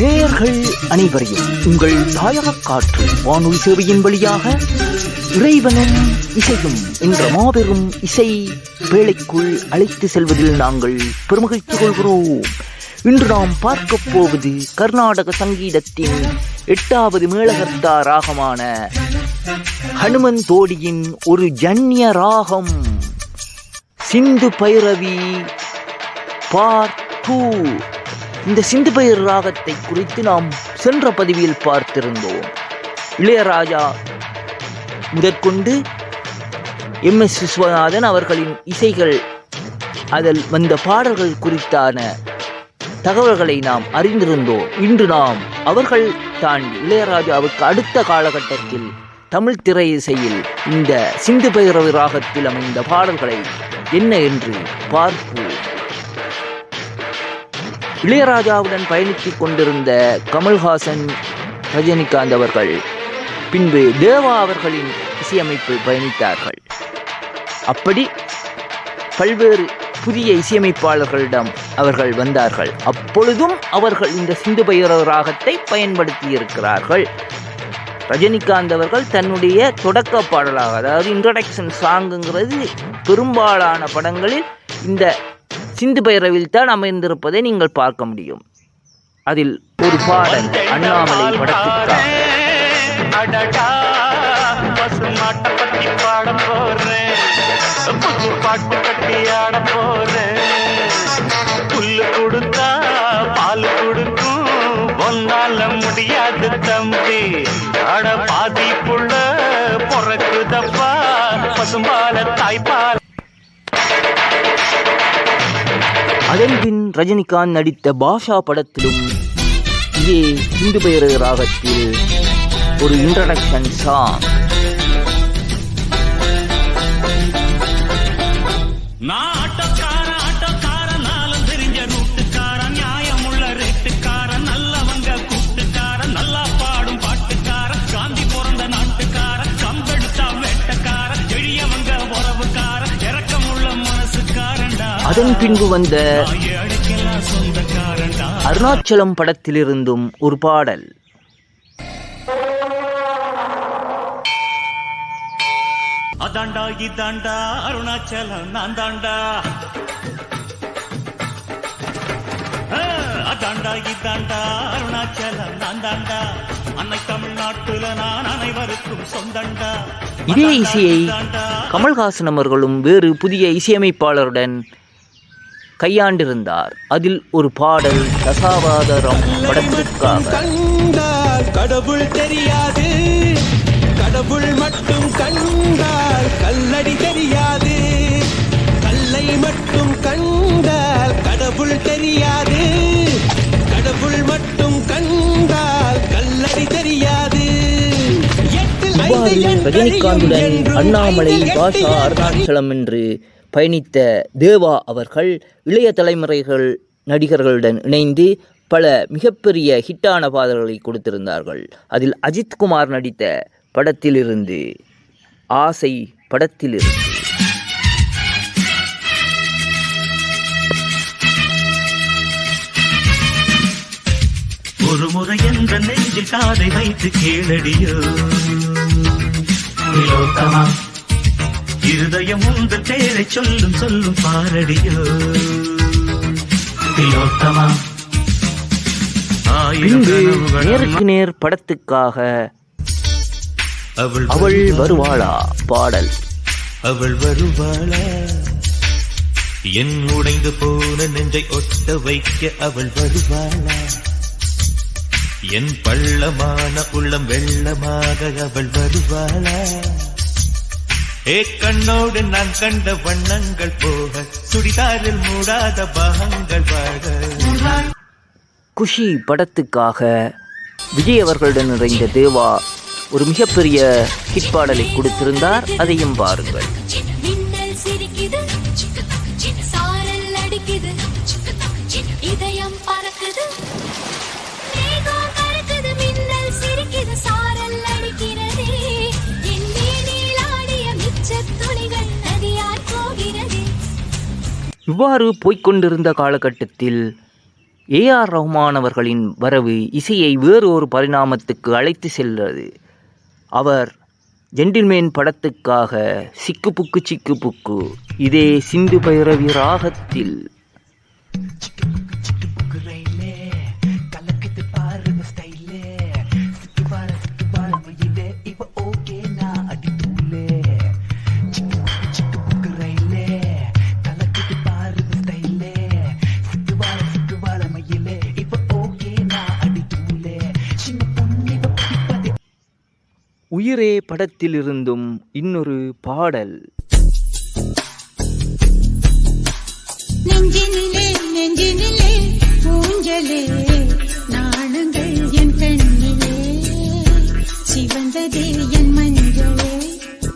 நேயர்கள் அனைவரையும் உங்கள் தாயக காற்று வானொலி சேவையின் வழியாக இறைவனும் இசையும் என்ற மாபெரும் இசை வேலைக்குள் அழைத்து செல்வதில் நாங்கள் பெருமகிழ்ச்சி கொள்கிறோம். இன்று நாம் பார்க்க போவது கர்நாடக சங்கீதத்தின் எட்டாவது மேலகர்த்தா ராகமான ஹனுமன் தோடியின் ஒரு ஜன்ய ராகம். Sindhu Bhairavi part two. இந்த சிந்து பயிர் ராகத்தை குறித்து நாம் சென்ற பதிவில் பார்த்திருந்தோம். இளையராஜா முதற்கொண்டு எம் எஸ் விஸ்வநாதன் அவர்களின் இசைகள் அதில் வந்த பாடல்கள் குறித்தான தகவல்களை நாம் அறிந்திருந்தோம். இன்று நாம் அவர்கள் தாண்டி இளையராஜாவுக்கு அடுத்த காலகட்டத்தில் தமிழ் திரை இசையில் இந்த சிந்து பைரவி ராகத்தில் அமைந்த பாடல்களை என்ன என்று பார்ப்போம். இளையராஜாவுடன் பயணித்து கொண்டிருந்த கமல்ஹாசன் ரஜினிகாந்த் அவர்கள். பின்பு தேவா அவர்களின் இசையமைப்பில் பயணித்தார்கள். அப்படி பல்வேறு புதிய இசையமைப்பாளர்களிடம் அவர்கள் வந்தார்கள். அப்பொழுதும் அவர்கள் இந்த சிந்து பைரவ ராகத்தை பயன்படுத்தி இருக்கிறார்கள் ரஜினிகாந்த் அவர்கள் தன்னுடைய தொடக்க பாடலாக அதாவது இன்ட்ரடக்ஷன் சாங்குங்கிறது பெரும்பாலான படங்களில் இந்த சிந்து பைரவில் தான் அமைந்திருப்பதை நீங்கள் பார்க்க முடியும். அதில் ஒரு பாடல் அண்ணாமலை புல்லு கொடுத்தா முடியாது தம்பி. அட பாதி புள்ள பொறக்குதப்பா. பசும்பால தாய்ப்பால் அதன்பின் ரஜினிகாந்த் நடித்த பாஷா படத்திலும் இதே இந்து பைரவ ராகத்தில் ஒரு இன்ட்ரடக்ஷன் சாங் அதன் பின்பு வந்த அருணாச்சலம் படத்திலிருந்தும் ஒரு பாடல். அதாண்டா இதாண்டா அருணாச்சலம் நான் தாண்டா. அதாண்டா இதாண்டா அருணாச்சலம் நான் தாண்டா. அன்னை தமிழ்நாட்டுல நான் அனைவருக்கும் சொந்தண்டா. இதே இசையை கமல்ஹாசன் அவர்களும் வேறு புதிய இசையமைப்பாளருடன் கையாண்டிருந்தார். அதில் ஒரு பாடல் தசாவாதரம் படத்திற்காக கடவுள் தெரியாது. கடவுள் மட்டும் கண்டால் கல்லடி தெரியாது. கல்லை மட்டும் கண்டால் கடவுள் தெரியாது. கடவுள் மட்டும் கண்டால் கல்லடி தெரியாது. ரஜினிகாந்துடன் அண்ணாமலை பாஷா. அருணாச்சலம் என்று பயணித்த தேவா அவர்கள் இளைய தலைமுறைகள் நடிகர்களுடன் இணைந்து பல மிகப்பெரிய ஹிட்டான பாடல்களை கொடுத்திருந்தார்கள். அதில் அஜித் குமார் நடித்த படத்திலிருந்து ஆசை படத்திலிருந்து. ஒரு முறை என்ற நெஞ்சில் காதை வைத்து கேளடியோ இருதயம் உங்கள் பேரை சொல்லும் சொல்லும் பாரடியோ. திலோத்தமா பின்பு நேருக்கு நேர் படத்துக்காக அவள் அவள் வருவாளா? பாடல். அவள் வருவாளா? என் உடைந்து போன நெஞ்சை ஒட்ட வைக்க அவள் வருவாளா? என் பள்ளமான உள்ளம் வெள்ளமாக அவள் வருவாளா? ஏ கண்ணோடு நான் கண்ட வண்ணங்கள் போக சுடிதாரில் மூடாத பாகங்கள் வாழ குஷி படத்துக்காக விஜய் அவர்களுடன் நிறைந்த தேவா ஒரு மிகப்பெரிய ஹிட் பாடலை கொடுத்திருந்தார். அதையும் பாருங்கள். இவ்வாறு போய்க்கொண்டிருந்த காலகட்டத்தில் ஏஆர் ரஹ்மான் அவர்களின் வரவு இசையை வேறு ஒரு பரிணாமத்துக்கு அழைத்து செல்கிறது அவர் ஜென்டில்மேன் படத்துக்காக சிக்கு புக்கு சிக்கு புக்கு இதே சிந்து பைரவி ராகத்தில் உயிரே படத்திலிருந்தும் இன்னொரு பாடல். நெஞ்சினிலே நெஞ்சினிலே ஊஞ்சலே நாணங்கள் என் கண்ணிலே. சிவந்ததே என் மஞ்சளே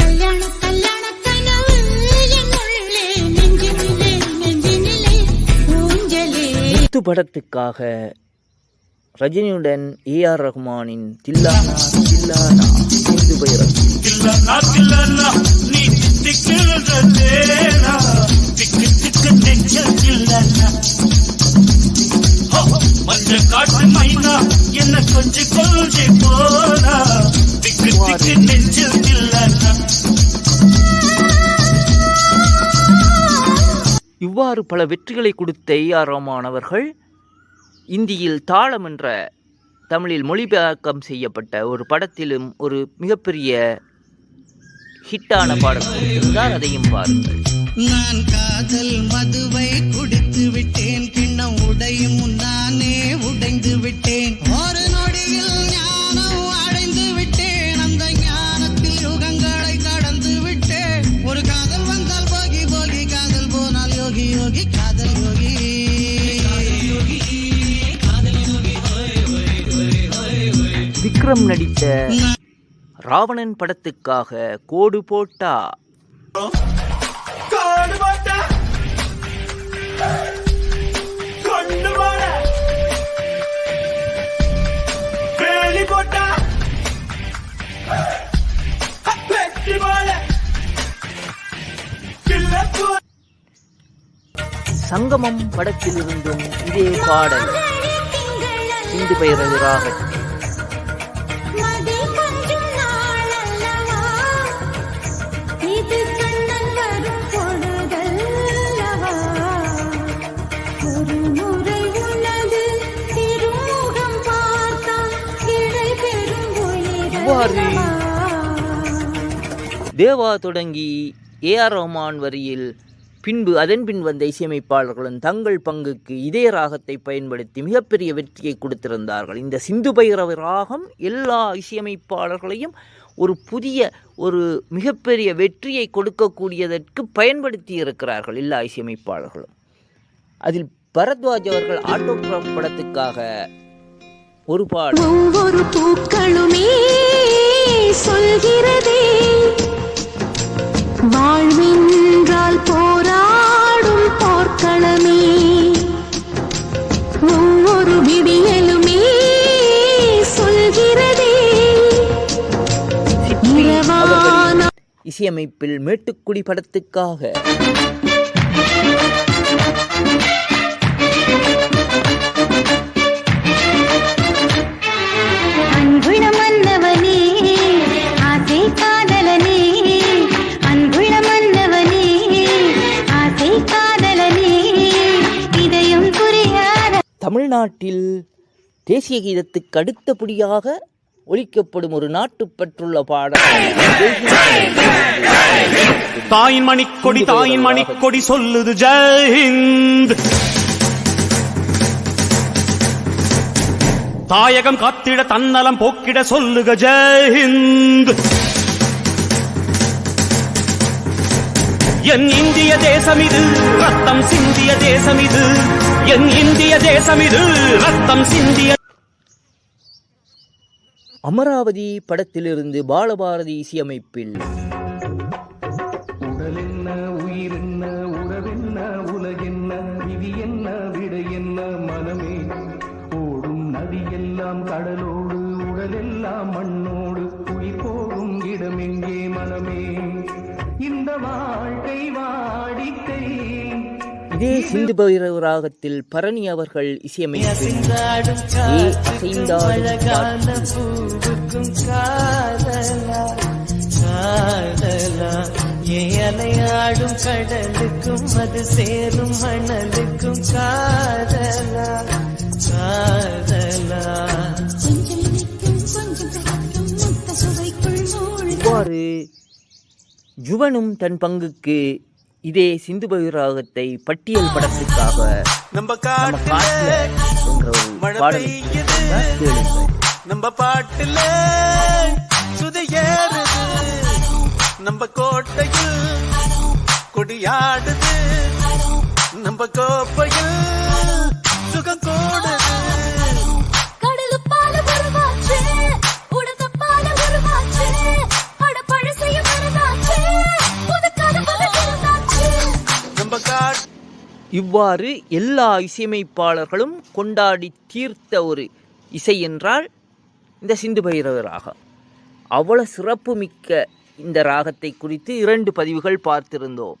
கல்யாண கல்யாண கனவு என் உள்ளே. நெஞ்சினிலே நெஞ்சினிலே ஊஞ்சலே. முத்து படத்துக்காக ரஜினியுடன் ஏஆர் ரஹ்மானின் தில்லானா தில்லானா. சிந்து பைரவி காட்டு மைனா என்ன கொஞ்சம் கொஞ்சம் போனா திக்கு திக்கு இவ்வாறு பல வெற்றிகளை கொடுத்த ஏஆர் ரஹ்மான் அவர்கள் இந்தியில் தாளம் என்ற தமிழில் மொழிபெயர்க்கம் செய்யப்பட்ட ஒரு படத்திலும் ஒரு மிகப்பெரிய ஹிட்டான பாடல் கொடுத்திருந்தார். அதையும் பாருங்கள். நான் காதல் மதுவை குடித்து விட்டேன். கிண்ணம் உடையும் நானே உடைந்து விட்டேன். ஒரு நொடியில் விக்ரம் நடித்த ராவணன் படத்துக்காக கோடு போட்டா. சங்கமம் படத்திலிருந்தும் இதே பாடல். பைரவி ராகத்தில் இவ்வாறு தேவா தொடங்கி ஏ ஆர் ரஹ்மான் வரியில் பின்பு அதன் பின் வந்த இசையமைப்பாளர்களும் தங்கள் பங்குக்கு இதே ராகத்தை பயன்படுத்தி மிகப்பெரிய வெற்றியை கொடுத்திருந்தார்கள். இந்த சிந்து பைரவ ராகம் எல்லா இசையமைப்பாளர்களையும் ஒரு புதிய ஒரு மிகப்பெரிய வெற்றியை கொடுக்கக்கூடியதற்கு பயன்படுத்தி இருக்கிறார்கள் எல்லா இசையமைப்பாளர்களும். அதில் பரத்வாஜ் அவர்கள் ஆட்டோகிராஃப் படத்துக்காக ஒரு பாடல். ஒவ்வொரு பூக்களுமே சொல்கிறதே. வாழ்வென்றால் போராடும் போர்க்களமே. ஒவ்வொரு விடியலுமே சொல்கிறதே. இசையமைப்பில் மேட்டுக்குடி படத்துக்காக தமிழ்நாட்டில் தேசிய கீதத்துக்கு அடுத்தபடியாக ஒலிக்கப்படும் ஒரு நாட்டுப்பற்றுள்ள பாடல். தாயின் மணிக்கொடி தாயின் மணிக்கொடி சொல்லுது ஜெயஹிந்த். தாயகம் காத்திட தன்னலம் போக்கிட சொல்லுக ஜெயஹிந்த். என் இந்திய தேசம் இது ரத்தம் சிந்திய தேசம் இது. என் இந்திய தேசம் இது. ரத்தம் சிந்திய அமராவதி படத்திலிருந்து பாலபாரதி இசையமைப்பில். உடலென்ன உயிரென்ன உறவென்ன சிந்து பைரவ ராகத்தில் பரணி அவர்கள் இசையமைத்து ஏ ஏலையாடும் கடலுக்கும் அது சேரும் மணலுக்கும் காதலா காதலா இவ்வாறு ஜுவனும் தன் பங்குக்கு இதே சிந்து பைராகத்தை பட்டியல் படத்துக்காக நம்ம காட்டுல பாடலை நம்ம பாட்டுல சுதி ஏறுது. நம்ம கோட்டையில் கொடியாடுது. நம்ம கோப்பையில் சுகம் கூடுது இவ்வாறு எல்லா இசையமைப்பாளர்களும் கொண்டாடி தீர்த்த ஒரு இசை என்றால் இந்த சிந்து பைரவ ராகம் அவ்வளவு சிறப்புமிக்க இந்த ராகத்தை குறித்து இரண்டு பதிவுகள் பார்த்திருந்தோம்.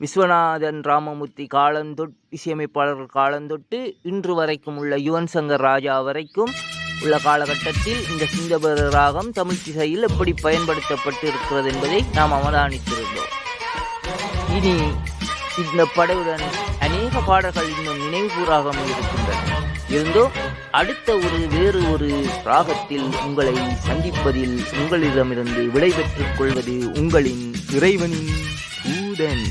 விஸ்வநாதன் ராமமூர்த்தி காலந்தொட் இசையமைப்பாளர்கள் காலந்தொட்டு இன்று வரைக்கும் உள்ள யுவன் சங்கர் ராஜா வரைக்கும் உள்ள காலகட்டத்தில் இந்த சிந்தபர ராகம் தமிழ் இசையில் எப்படி பயன்படுத்தப்பட்டு இருக்கிறது என்பதை நாம் அவதானித்திருந்தோம். இனி இந்த படையுடன் அநேக பாடல்கள் இன்னும் நினைவுகூறாக இருக்கின்றன. இருந்தோ அடுத்த ஒரு வேறு ஒரு ராகத்தில் உங்களை சந்திப்பதில் உங்களிடமிருந்து விடைபெற்றுக் கொள்வது உங்களின் இறைவனின் ஊதன்